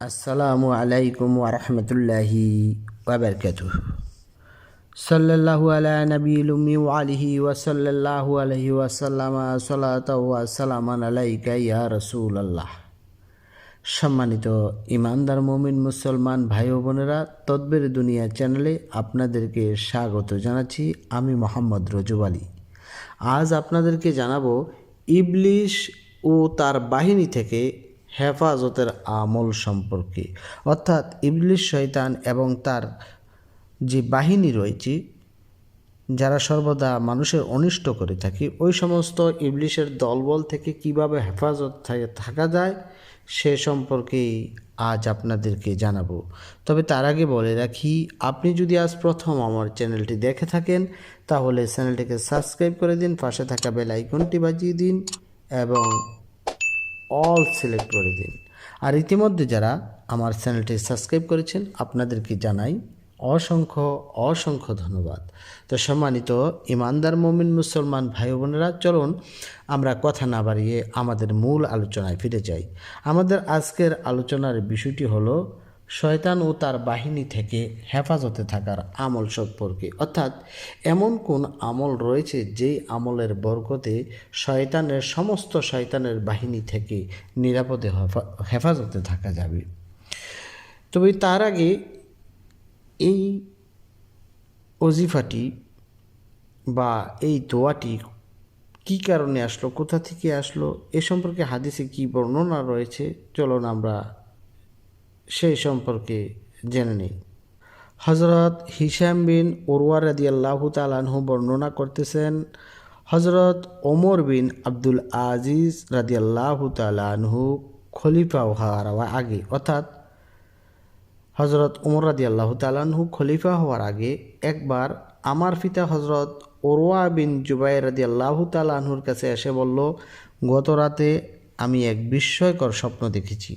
আসসালামু আলাইকুম ওরহমতুল্লাহি ওবরকাতুহ সাল্লাল্লাহু আলা নবীল উম্মি আলিহি ওয়া সাল্লাল্লাহু আলাইহি ওয়া সাল্লামা সালাতা ওয়া সালামান আলাইকা ইয়া রাসূলুল্লাহ। সম্মানিত ইমানদার মুমিন মুসলমান ভাই ও বোনেরা, তদ্বের দুনিয়া চ্যানেলে আপনাদেরকে স্বাগত জানাচ্ছি আমি মোহাম্মদ রজব আলী। আজ আপনাদেরকে জানাব ইবলিশ ও তার বাহিনী থেকে হেফাজতের আমল সম্পর্কে। অর্থাৎ ইবলিশ শয়তান এবং তার যে বাহিনী রয়েছে, যারা সর্বদা মানুষের অনিষ্ট করে থাকে, ওই সমস্ত ইবলিশের দলবল থেকে কীভাবে হেফাজত থাকা যায়, সে সম্পর্কেই আজ আপনাদেরকে জানাব। তবে তার আগে বলে রাখি, আপনি যদি আজ প্রথম আমার চ্যানেলটি দেখে থাকেন, তাহলে চ্যানেলটিকে সাবস্ক্রাইব করে দিন, পাশে থাকা বেল আইকনটি বাজিয়ে দিন, এবং অল সিলেক্ট করে দিন। আর ইতিমধ্যে যারা আমার চ্যানেলটি সাবস্ক্রাইব করেছেন, আপনাদেরকে জানাই অসংখ্য অসংখ্য ধন্যবাদ। তো সম্মানিত ইমানদার মমিন মুসলমান ভাই বোনেরা, চলুন আমরা কথা না বাড়িয়ে আমাদের মূল আলোচনায় ফিরে যাই। আমাদের আজকের আলোচনার বিষয়টি হলো শয়তান ও তার বাহিনী থেকে হেফাজতে থাকার আমল সম্পর্কে। অর্থাৎ এমন কোন আমল রয়েছে যেই আমলের বরকতে শয়তানের সমস্ত শয়তানের বাহিনী থেকে নিরাপদে হেফা- হেফাজতে থাকা যাবে। তবে তার আগে এই অজিফাটি বা এই দোয়াটি কী কারণে আসলো, কোথা থেকে আসলো, এ সম্পর্কে হাদিসে কী বর্ণনা রয়েছে, চলুন আমরা সেই সম্পর্কে জেনে নেই। হজরত হিসাম বিন ওরওয়া রাদি আল্লাহ তালানহু বর্ণনা করতেছেন হজরত ওমর বিন আব্দুল আজিজ রাদি আল্লাহ তালানহু খলিফা হওয়ার আগে, অর্থাৎ হজরত ওমর রাদি আল্লাহ তালানহু খলিফা হওয়ার আগে একবার আমার পিতা হজরত ওরওয়া বিন জুবাই রাদি আল্লাহ তালানহুর কাছে এসে বলল, গত রাতে আমি এক বিস্ময়কর স্বপ্ন দেখেছি।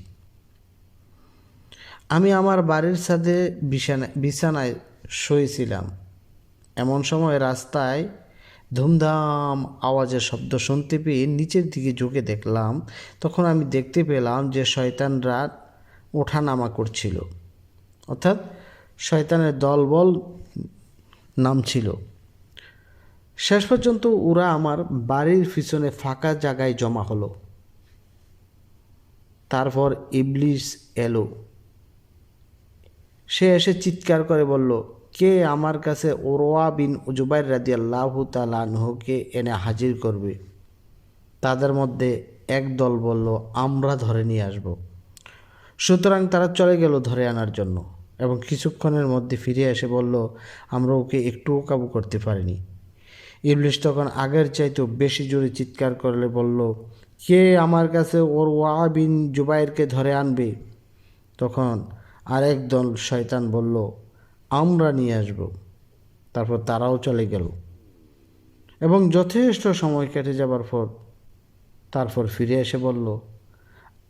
আমি আমার বাড়ির ছাদে বিছানা বিছানায় শুয়েছিলাম। এমন সময় রাস্তায় ধুমধাম আওয়াজের শব্দ শুনতে পেয়ে নিচের দিকে ঝুঁকে দেখলাম। তখন আমি দেখতে পেলাম যে শয়তানরা ওঠানামা করছিল। অর্থাৎ শয়তানের দলবল নামছিল। শেষ পর্যন্ত ওরা আমার বাড়ির পিছনে ফাঁকা জায়গায় জমা হলো। তারপর ইবলিস এলো। সে এসে চিৎকার করে বলল, কে আমার কাছে ওরোয়া বিন জুবাইর রাজি আল্লাহ তালানহকে এনে হাজির করবে? তাদের মধ্যে এক দল বলল, আমরা ধরে নিয়ে আসব। সুতরাং তারা চলে গেল ধরে আনার জন্য এবং কিছুক্ষণের মধ্যে ফিরে এসে বলল, আমরা ওকে একটুও কাবু করতে পারিনি। ইবলিশ তখন আগের চাইতেও বেশি জোরে চিৎকার করলে বলল, কে আমার কাছে ওর ওয়া বিন জুবাইরকে ধরে আনবে? তখন আরেক দল শয়তান বলল, আমরা নিয়ে আসব। তারপর তারাও চলে গেল। এবং যথেষ্ট সময় কেটে যাবার পর তারপর ফিরে এসে বলল,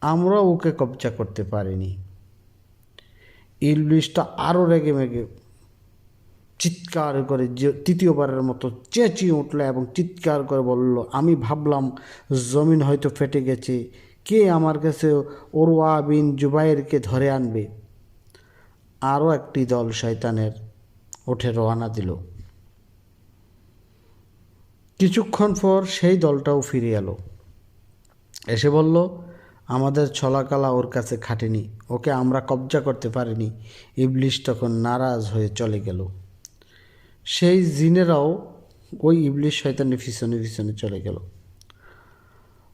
আমরা ওকে কবজা করতে পারিনি। ইলবিশটা আরও রেগে মেগে চিৎকার করে তৃতীয়বারের মতো চেঁচিয়ে উঠল এবং চিৎকার করে বলল, আমি ভাবলাম জমিন হয়তো ফেটে গেছে। কে আমার কাছে ওরওয়া বিন জুবাইরকে ধরে আনবে? আরও একটি দল শয়তানের উঠে রওনা দিল। কিছুক্ষণ পর সেই দলটাও ফিরে এলো। এসে বলল, আমাদের ছলাকালা ওর কাছে খাটেনি, ওকে আমরা কবজা করতে পারিনি। ইবলিশ তখন নারাজ হয়ে চলে গেল। সেই জিনেরাও ওই ইবলিশ শয়তানের পিছনে পিছনে চলে গেল।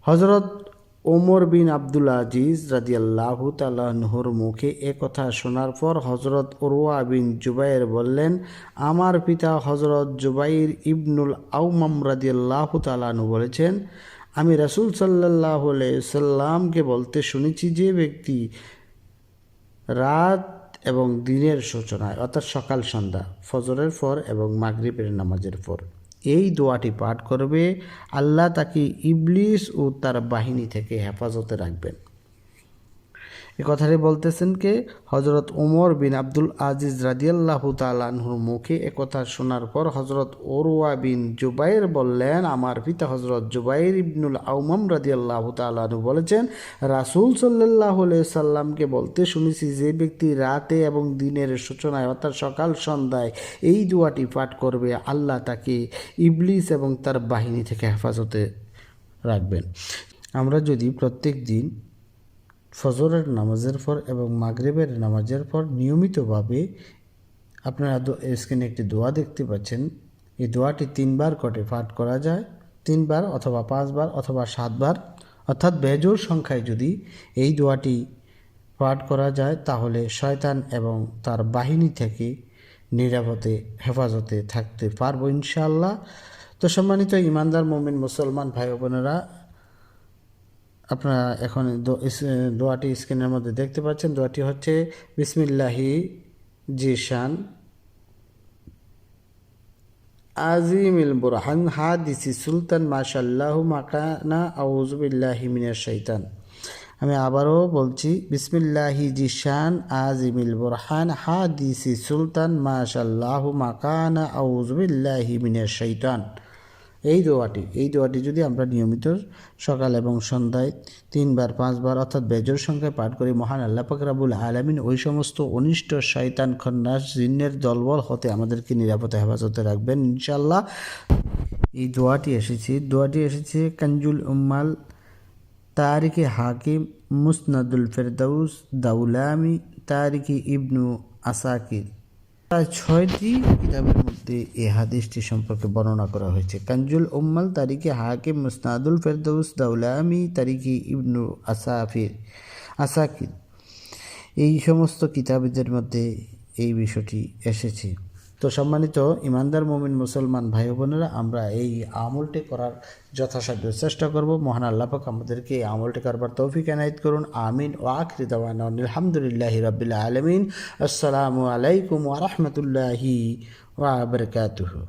হজরত ওমর বিন আব্দুল আজিজ রাজি আল্লাহ তালাহর মুখে কথা শোনার পর হজরত ওরওয়া বিন জুবাইর বললেন, আমার পিতা হজরত জুবাইর ইবনুল আউমাম রাজি আল্লাহ তালাহু বলেছেন, আমি রাসুল সাল্লাহ সাল্লামকে বলতে শুনেছি যে ব্যক্তি রাত এবং দিনের সূচনায়, অর্থাৎ সকাল সন্ধ্যা, ফজরের পর এবং মাগরিবের নামাজের পর। এই দোয়াটি পাঠ করবে। আল্লাহ তাকে ইবলিস ও তার বাহিনী থেকে হেফাজতে রাখবেন। এ কথাটি বলতেছেন কে? হজরত উমর বিন আব্দুল আজিজ রাজিয়াল্লাহু তালানহুর মুখে একথা শোনার পর হজরত ওরওয়া বিন জুবাইর বললেন, আমার পিতা হজরত জুবাইর ইবনুল আউমাম রাজিয়াল্লাহু তালানহু বলেছেন, রাসুল সাল্লাহ সাল্লামকে বলতে শুনেছি যে ব্যক্তি রাতে এবং দিনের সূচনায় অর্থাৎ সকাল সন্ধ্যায় এই দোয়াটি পাঠ করবে, আল্লাহ তাকে ইবলিস এবং তার বাহিনী থেকে হেফাজতে রাখবেন। আমরা যদি প্রত্যেক দিন ফজরের নামাজের পর এবং মাগরিবের নামাজের পর নিয়মিতভাবে আপনারা স্ক্রিনে একটি দোয়া দেখতে পাচ্ছেন। এই দোয়াটি তিনবার করে পাঠ করা যায়। তিনবার অথবা পাঁচবার অথবা সাতবার। অর্থাৎ বেজোর সংখ্যায় যদি এই দোয়াটি পাঠ করা যায়, তাহলে শয়তান এবং তার বাহিনী থেকে নিরাপদে, হেফাজতে থাকতে পারব ইনশাআল্লাহ। তো সম্মানিত ইমানদার মোমিন মুসলমান ভাই বোনেরা আপনারা এখন দোয়াটি স্ক্রিনের মধ্যে দেখতে পাচ্ছেন। দোয়াটি হচ্ছে, বিসমিল্লাহি জিশান আজিমিল বুরহান হাদিসি সুলতান মাশাল্লাহু মাকানা আউজুবিল্লাহি মিনাশ শাইতান। আমি আবারও বলছি, বিসমিল্লাহি জিশান আজিমিল বুরহান হাদিসি সুলতান মাশাল্লাহু মাকানা আউজুবিল্লাহি মিনাশ শাইতান। এই দোয়াটি এই দোয়াটি যদি আমরা নিয়মিত সকাল এবং সন্ধ্যায় তিনবার, পাঁচবার অর্থাৎ বেজর সংখ্যায় পাঠ করি, মহান আল্লাহ পাক রাবুল আলামিন ওই সমস্ত অনিষ্ট শয়তান, খন্নাস, জিন্নের দলবল হতে আমাদেরকে নিরাপদে হেফাজতে রাখবেন ইনশাল্লাহ এই দোয়াটি এসেছে দোয়াটি এসেছে কাঞ্জুল উম্মাল তারিকে হাকিম মুসনাদুল ফেরদাউস দাউলামি তারিকে ইবনু আসাকির। প্রায় ছয়টি কিতাবের মধ্যে এ হাদিসটি সম্পর্কে বর্ণনা করা হয়েছে। কাঞ্জুল উম্মাল তারিখে হাকিম মুসনাদুল ফেরদৌস দাউলামি তারিখি ইবনু আসাফির, আসাকির। এই সমস্ত কিতাবদের মধ্যে এই বিষয়টি এসেছে। তো সম্মানিত ইমানদার মোমিন মুসলমান ভাই বোনেরা, আমরা এই আমলটি করার যথাসাধ্য চেষ্টা করব। মহান আল্লাপাক আমাদেরকে এই আমলটি করবার তৌফিক এনায়ত করুন। আমিন ও আখরি দাওয়ান আলহামদুলিল্লাহ রবিল্লা আলমিন। আসসালামু আলাইকুম ওরহমতুল্লাহি রাহমাতুল্লাহি ওয়া বারাকাতুহু।